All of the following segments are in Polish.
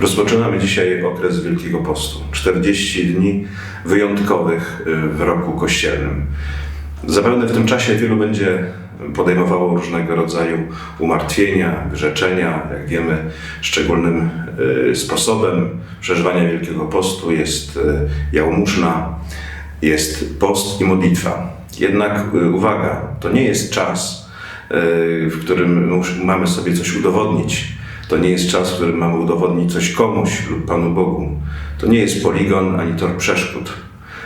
Rozpoczynamy dzisiaj okres Wielkiego Postu. 40 dni wyjątkowych y, w roku kościelnym. Zapewne w tym czasie wielu będzie podejmowało różnego rodzaju umartwienia, wyrzeczenia. Jak wiemy, szczególnym y, sposobem przeżywania Wielkiego Postu jest y, jałmużna, jest post i modlitwa. Jednak uwaga, to nie jest czas, w którym mamy sobie coś udowodnić. To nie jest czas, w którym mamy udowodnić coś komuś lub Panu Bogu. To nie jest poligon ani tor przeszkód.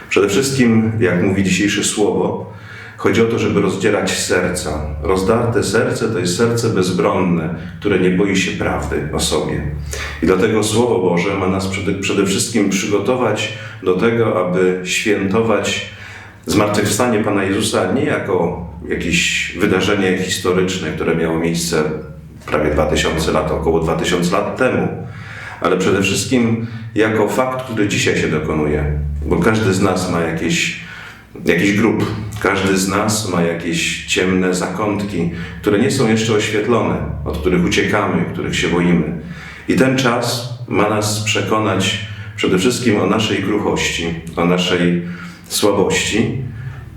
Przede wszystkim, jak mówi dzisiejsze słowo, chodzi o to, żeby rozdzierać serca. Rozdarte serce to jest serce bezbronne, które nie boi się prawdy o sobie. I dlatego Słowo Boże ma nas przede, wszystkim przygotować do tego, aby świętować zmartwychwstanie Pana Jezusa nie jako jakieś wydarzenie historyczne, które miało miejsce prawie 2000 lat, około 2000 lat temu, ale przede wszystkim jako fakt, który dzisiaj się dokonuje, bo każdy z nas ma jakieś, jakiś grób, każdy z nas ma jakieś ciemne zakątki, które nie są jeszcze oświetlone, od których uciekamy, których się boimy. I ten czas ma nas przekonać przede wszystkim o naszej kruchości, o naszej słabości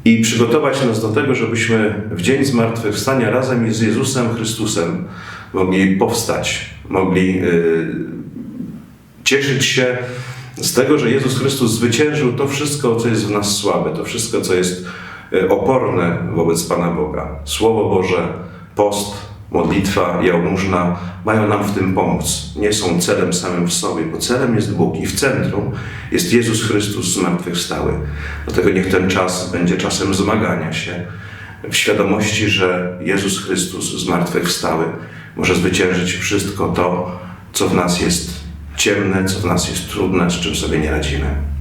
i przygotować nas do tego, żebyśmy w dzień zmartwychwstania razem z Jezusem Chrystusem mogli powstać, mogli y, cieszyć się z tego, że Jezus Chrystus zwyciężył to wszystko, co jest w nas słabe, to wszystko, co jest y, oporne wobec Pana Boga. Słowo Boże, post, modlitwa, jałmużna mają nam w tym pomóc. Nie są celem samym w sobie, bo celem jest Bóg i w centrum jest Jezus Chrystus zmartwychwstały. Dlatego niech ten czas będzie czasem zmagania się w świadomości, że Jezus Chrystus zmartwychwstały może zwyciężyć wszystko to, co w nas jest ciemne, co w nas jest trudne, z czym sobie nie radzimy.